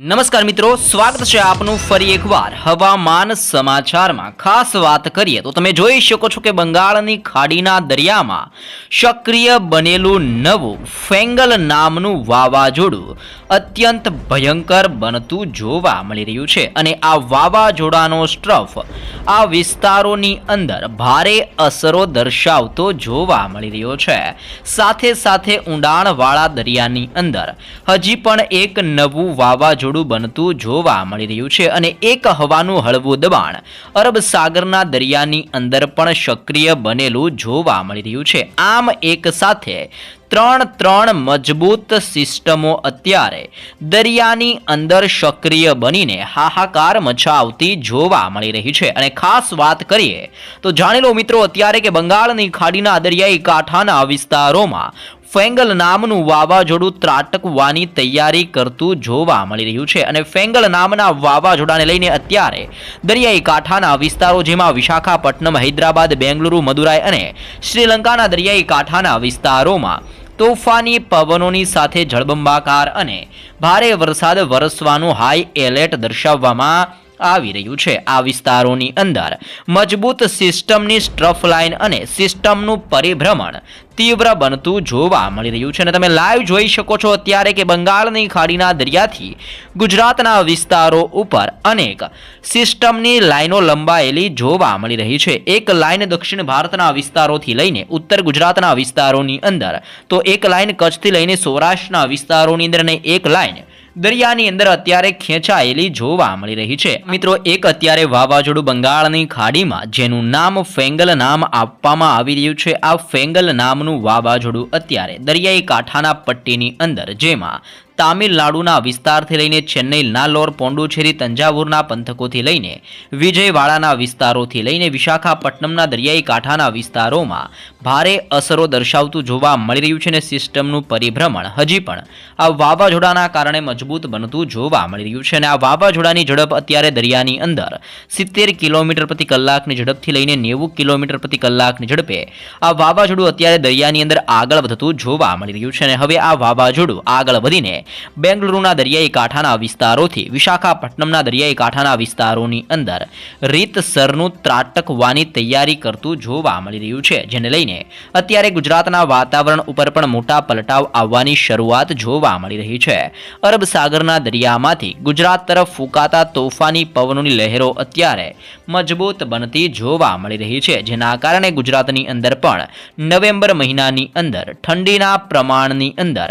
નમસ્કાર મિત્રો, સ્વાગત છે આપનું ફરી એકવાર હવામાન સમાચારમાં. ખાસ વાત કરીએ તો તમે જોઈ શકો છો કે બંગાળની ખાડીના દરિયામાં સક્રિય બનેલું નવું ફેંગલ નામનું વાવાઝોડું અત્યંત ભયંકર બનતું જોવા મળી રહ્યું છે અને આ વાવાઝોડાનો સ્ટ્રફ આ વિસ્તારોની અંદર ભારે અસરો દર્શાવતો જોવા મળી રહ્યો છે. સાથે સાથે ઊંડાણવાળા દરિયાની અંદર હજી પણ એક નવું વાવાઝોડું બનતું જોવા મળી રહ્યું છે અને એક હવાનું હળવું દબાણ અરબ સાગરના દરિયાની અંદર પણ સક્રિય બનેલું જોવા મળી રહ્યું છે. આમ એક સાથે ત્રણ ત્રણ મજબૂત સિસ્ટમો અત્યારે દરિયાની અંદર સક્રિય બનીને હાહાકાર મચાવતી જોવા મળી રહી છે. અને ખાસ વાત કરીએ તો જાણી લો મિત્રો, અત્યારે કે બંગાળની ખાડીના દરિયાઈ કાંઠાના વિસ્તારોમાં ફેંગલ નામનું વાવાઝોડું ત્રાટકવાની તૈયારી કરતું જોવા મળી રહ્યું છે અને ફેંગલ નામના વાવાઝોડાને લઈને અત્યારે દરિયાઈ કાંઠાના વિસ્તારો જેમાં વિશાખાપટ્ટનમ, હૈદરાબાદ, બેંગલુરુ, મદુરાઈ અને શ્રીલંકાના દરિયાઈ કાંઠાના વિસ્તારોમાં તોફાની પવનોની સાથે જળબંબાકાર અને ભારે વરસાદ વરસવાનું હાઈ એલર્ટ દર્શાવવામાં આવી રહ્યું છે. આ વિસ્તારોની અંદર મજબૂત સિસ્ટમની સ્ટ્રફ લાઇન અને સિસ્ટમનું પરિભ્રમણ તીવ્ર બનતું જોવા મળી રહ્યું છે. અને તમે લાઈવ જોઈ શકો છો અત્યારે કે બંગાળની ખાડીના દરિયાથી ગુજરાતના વિસ્તારો ઉપર અનેક સિસ્ટમની લાઈનો લંબાયેલી જોવા મળી રહી છે. એક લાઈન દક્ષિણ ભારતના વિસ્તારોથી લઈને ઉત્તર ગુજરાતના વિસ્તારોની અંદર તો એક લાઈન કચ્છથી લઈને સૌરાષ્ટ્રના વિસ્તારોની અંદર અને એક લાઈન દરિયાની અંદર અત્યારે ખેંચાયેલી જોવા મળી રહી છે. મિત્રો, એક અત્યારે વાવાઝોડું બંગાળની ખાડીમાં, જેનું નામ ફેંગલ નામ આપવામાં આવી રહ્યું છે. આ ફેંગલ નામનું વાવાઝોડું અત્યારે દરિયાઈ કાંઠાના પટ્ટીની અંદર, જેમાં તામિલનાડુના વિસ્તારથી લઈને ચેન્નઈ નાલોર પોંડુચેરી, તંજાવુરના પંથકોથી લઈને વિજયવાડાના વિસ્તારોથી લઈને વિશાખાપટ્ટનમના દરિયાઈ કાંઠાના વિસ્તારોમાં ભારે અસરો દર્શાવતું જોવા મળી રહ્યું છે અને સિસ્ટમનું પરિભ્રમણ હજી પણ આ વાવાઝોડાના કારણે મજબૂત બનતું જોવા મળી રહ્યું છે. અને આ વાવાઝોડાની ઝડપ અત્યારે દરિયાની અંદર સિત્તેર કિલોમીટર પ્રતિ કલાકની ઝડપથી લઈને નેવું કિલોમીટર પ્રતિ કલાકની ઝડપે આ વાવાઝોડું અત્યારે દરિયાની અંદર આગળ વધતું જોવા મળી રહ્યું છે. અને હવે આ વાવાઝોડું આગળ વધીને બેંગલુરુના દરિયાઈ કાંઠાના વિસ્તારોથી વિશાખાપટ્ટનમના દરિયાઈ કાંઠાના વિસ્તારોની અંદર રીતસરનું ત્રાટકવાની તૈયારી કરતું જોવા મળી રહ્યું છે, જેને લઈને અત્યારે ગુજરાતના વાતાવરણ ઉપર પણ મોટા પલટાવ આવવાની શરૂઆત જોવા મળી રહી છે. અરબ સાગરના દરિયામાંથી ગુજરાત તરફ ફૂંકાતા તોફાની પવનોની લહેરો અત્યારે મજબૂત બનતી જોવા મળી રહી છે, જેના કારણે ગુજરાતની અંદર પણ નવેમ્બર મહિનાની અંદર ઠંડીના પ્રમાણની અંદર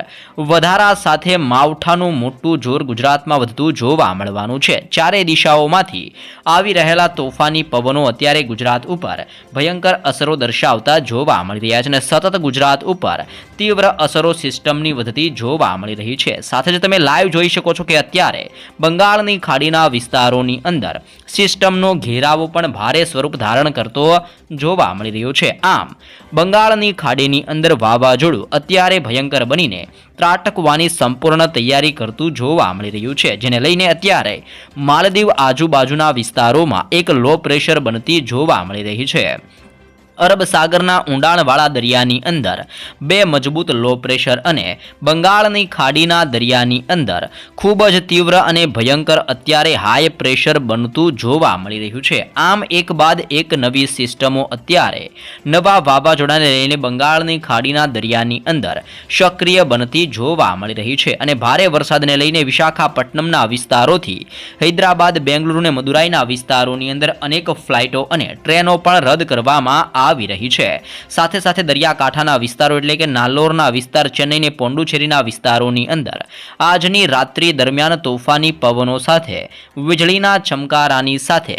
વધારા સાથે માવઠાનું મોટું જોર ગુજરાતમાં વધતું જોવા મળવાનું છે. ચારે દિશાઓમાંથી આવી રહેલા તોફાની પવનો અત્યારે ગુજરાત ઉપર ભયંકર અસરો દર્શાવતા જોવા મળી રહ્યા છે અને સતત ગુજરાત ઉપર તીવ્ર અસરો સિસ્ટમની વધતી જોવા મળી રહી છે. સાથે જ તમે લાઈવ જોઈ શકો છો કે અત્યારે બંગાળની ખાડીના વિસ્તારોની અંદર સિસ્ટમનો ઘેરાવો પણ ભારે સ્વરૂપ ધારણ કરતો જોવા મળી રહ્યો છે. આમ, બંગાળની ખાડીની અંદર વાવાઝોડું અત્યારે ભયંકર બનીને ત્રાટકવાની સંપૂર્ણ તૈયારી કરતું જોવા મળી રહ્યું છે, જેને લઈને અત્યારે માલદીવ આજુબાજુના વિસ્તારોમાં એક લો પ્રેશર બનતી જોવા મળી રહી છે. અરબ સાગરના ઊંડાણવાળા દરિયાની અંદર, બે મજબૂત લો પ્રેશર અને બંગાળની ખાડીના દરિયાની અંદર ખૂબ જ તીવ્ર અને ભયંકર અત્યારે હાઈ પ્રેશર બનતું જોવા મળી રહ્યું છે. આમ એક બાદ એક નવી સિસ્ટમો અત્યારે નવા વાવાઝોડાને લઈને બંગાળની ખાડીના દરિયાની અંદર સક્રિય બનતી જોવા મળી રહી છે અને ભારે વરસાદને લઈને વિશાખાપટ્ટનમના વિસ્તારોથી હૈદરાબાદ બેંગલુરુ અને મદુરાઈના વિસ્તારોની અંદર અનેક ફ્લાઇટો અને ટ્રેનો પણ રદ કરવામાં આવી રહી છે. સાથે સાથે દરિયાકાંઠાના વિસ્તારો એટલે કે નાલોરના વિસ્તાર ચેન્નઈને પોંડુચેરીના વિસ્તારોની અંદર આજની રાત્રિ દરમિયાન તોફાની પવનો સાથે, વીજળીના ચમકારાની સાથે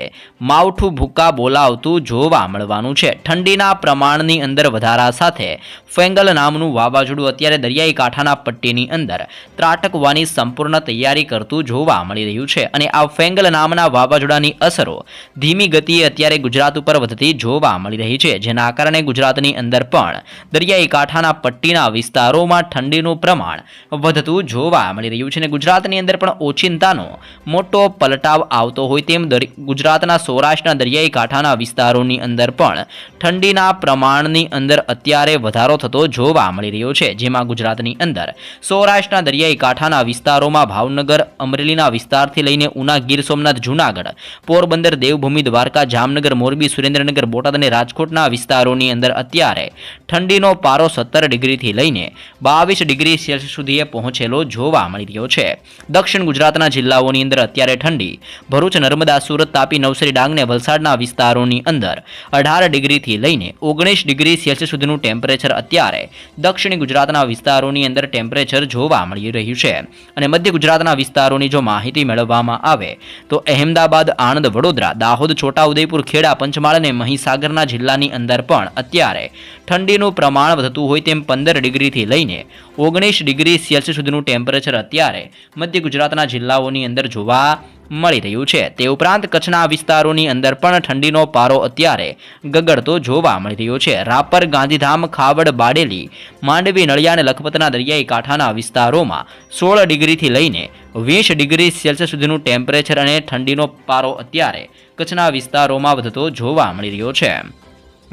માવઠું ભૂકા બોલાવતું જોવા મળવાનું છે. ઠંડીના પ્રમાણની અંદર વધારા સાથે ફેંગલ નામનું વાવાઝોડું અત્યારે દરિયાઈ કાંઠાના પટ્ટીની અંદર ત્રાટકવાની સંપૂર્ણ તૈયારી કરતું જોવા મળી રહ્યું છે અને આ ફેંગલ નામના વાવાઝોડાની અસરો ધીમી ગતિએ અત્યારે ગુજરાત ઉપર વધતી જોવા મળી રહી છે. જેના કારણે ગુજરાતની અંદર પણ દરિયાઈ કાંઠાના પટ્ટીના વિસ્તારોમાં ઠંડીનું પ્રમાણ વધતું જોવા મળી રહ્યું છે અને ગુજરાતની અંદર પણ ઓચિંતાનો મોટો પલટાવ આવતો હોય તેમ ગુજરાતના સૌરાષ્ટ્રના દરિયાઈ કાંઠાના વિસ્તારોની અંદર પણ ઠંડીના પ્રમાણની અંદર અત્યારે વધારો થતો જોવા મળી રહ્યો છે. જેમાં ગુજરાતની અંદર સૌરાષ્ટ્રના દરિયાઈ કાંઠાના વિસ્તારોમાં ભાવનગર, અમરેલીના વિસ્તારથી લઈને ઉના, ગીર સોમનાથ, જૂનાગઢ, પોરબંદર, દેવભૂમિ, દ્વારકા, જામનગર, મોરબી, સુરેન્દ્રનગર, બોટાદ અને રાજકોટના વિસ્તારોની અંદર અત્યારે ઠંડીનો પારો સત્તર ડિગ્રીથી લઈને બાવીસ ડિગ્રી સેલ્સિયસ સુધીએ પહોંચેલો જોવા મળી રહ્યો છે. દક્ષિણ ગુજરાતના જિલ્લાઓની અંદર અત્યારે ઠંડી. ભરૂચ, નર્મદા, સુરત, તાપી, નવસારી ડાંગ વલસાડના વિસ્તારોની અંદર અઢાર ડિગ્રીથી લઈને ઓગણીસ ડિગ્રી સેલ્સિયસ સુધીનું ટેમ્પરેચર અત્યારે દક્ષિણ ગુજરાતના વિસ્તારોની અંદર ટેમ્પરેચર જોવા મળી રહ્યું છે. અને મધ્ય ગુજરાતના વિસ્તારોની જો માહિતી મેળવવામાં આવે તો અહેમદાબાદ, આણંદ, વડોદરા, દાહોદ, છોટાઉદેપુર, ખેડા, પંચમહાલ અને મહીસાગરના જિલ્લાની અંદર પણ અત્યારે ઠંડીનું પ્રમાણ વધતું હોય તેમ પંદર ડિગ્રીથી લઈને ઓગણીસ ડિગ્રી સેલ્સિયસ સુધીનું ટેમ્પરેચર અત્યારે મધ્ય ગુજરાતના જિલ્લાઓની અંદર જોવા મળી રહ્યું છે. તે ઉપરાંત કચ્છના વિસ્તારોની અંદર પણ ઠંડીનો પારો અત્યારે ગગડતો જોવા મળી રહ્યો છે. રાપર, ગાંધીધામ, ખાવડ, બાડેલી, માંડવી, નળિયા અને લખપતના દરિયાઈ કાંઠાના વિસ્તારોમાં સોળ ડિગ્રીથી લઈને વીસ ડિગ્રી સેલ્સિયસ સુધીનું ટેમ્પરેચર અને ઠંડીનો પારો અત્યારે કચ્છના વિસ્તારોમાં વધતો જોવા મળી રહ્યો છે.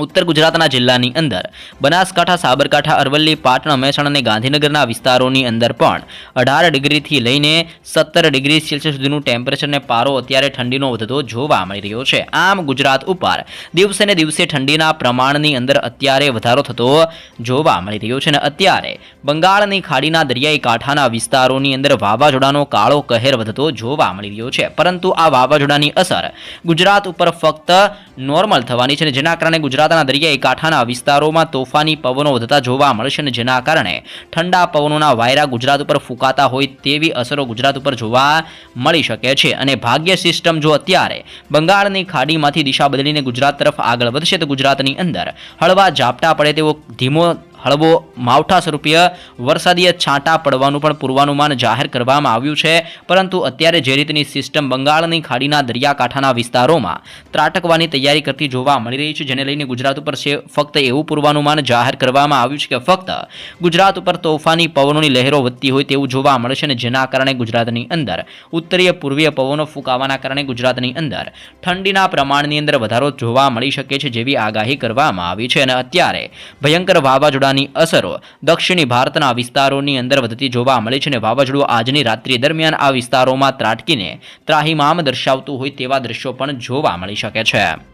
ઉત્તર ગુજરાતના જિલ્લાની અંદર બનાસકાંઠા, સાબરકાંઠા, અરવલ્લી, પાટણ મહેસાણા અને ગાંધીનગરના વિસ્તારોની અંદર પણ અઢાર ડિગ્રીથી લઈને સત્તર ડિગ્રી સેલ્સિયસ સુધીનું ટેમ્પરેચરને પારો અત્યારે ઠંડીનો વધતો જોવા મળી રહ્યો છે. આમ ગુજરાત ઉપર દિવસે ને દિવસે ઠંડીના પ્રમાણની અંદર અત્યારે વધારો થતો જોવા મળી રહ્યો છે અને અત્યારે બંગાળની ખાડીના દરિયાઈ કાંઠાના વિસ્તારોની અંદર વાવાઝોડાનો કાળો કહેર વધતો જોવા મળી રહ્યો છે. પરંતુ આ વાવાઝોડાની અસર ગુજરાત ઉપર ફક્ત નોર્મલ થવાની છે જેના કારણે ગુજરાતના દરિયાઈ કાંઠાના વિસ્તારોમાં તોફાની પવનો વધતા જોવા મળશે અને જેના કારણે ઠંડા પવનોના વાયરા ગુજરાત ઉપર ફૂંકાતા હોય તેવી અસરો ગુજરાત ઉપર જોવા મળી શકે છે. અને ભાગ્ય સિસ્ટમ જો અત્યારે બંગાળની ખાડીમાંથી દિશા બદલીને ગુજરાત તરફ આગળ વધશે તો ગુજરાતની અંદર હળવા ઝાપટા પડે તેવો ધીમો હળવો માવઠા સ્વરૂપીય વરસાદીય છાંટા પડવાનું પણ પૂર્વાનુમાન જાહેર કરવામાં આવ્યું છે. પરંતુ અત્યારે જે રીતની સિસ્ટમ બંગાળની ખાડીના દરિયાકાંઠાના વિસ્તારોમાં ત્રાટકવાની તૈયારી કરતી જોવા મળી રહી છે, જેને લઈને ગુજરાત ઉપર છે ફક્ત એવું પૂર્વાનુમાન જાહેર કરવામાં આવ્યું છે કે ફક્ત ગુજરાત ઉપર તોફાની પવનોની લહેરો વધતી હોય તેવું જોવા મળશે અને જેના કારણે ગુજરાતની અંદર ઉત્તરીય પૂર્વીય પવનો ફૂંકાવાના કારણે ગુજરાતની અંદર ઠંડીના પ્રમાણની અંદર વધારો જોવા મળી શકે છે, જેવી આગાહી કરવામાં આવી છે. અને અત્યારે ભયંકર વાવાઝોડાની અસરો દક્ષિણી ભારતના વિસ્તારોની અંદર વધતી જોવા મળે છે અને વાવાઝોડું આજની રાત્રિ દરમિયાન આ વિસ્તારોમાં ત્રાટકીને ત્રાહિમામ દર્શાવતું હોય તેવા દ્રશ્યો પણ જોવા મળી શકે છે.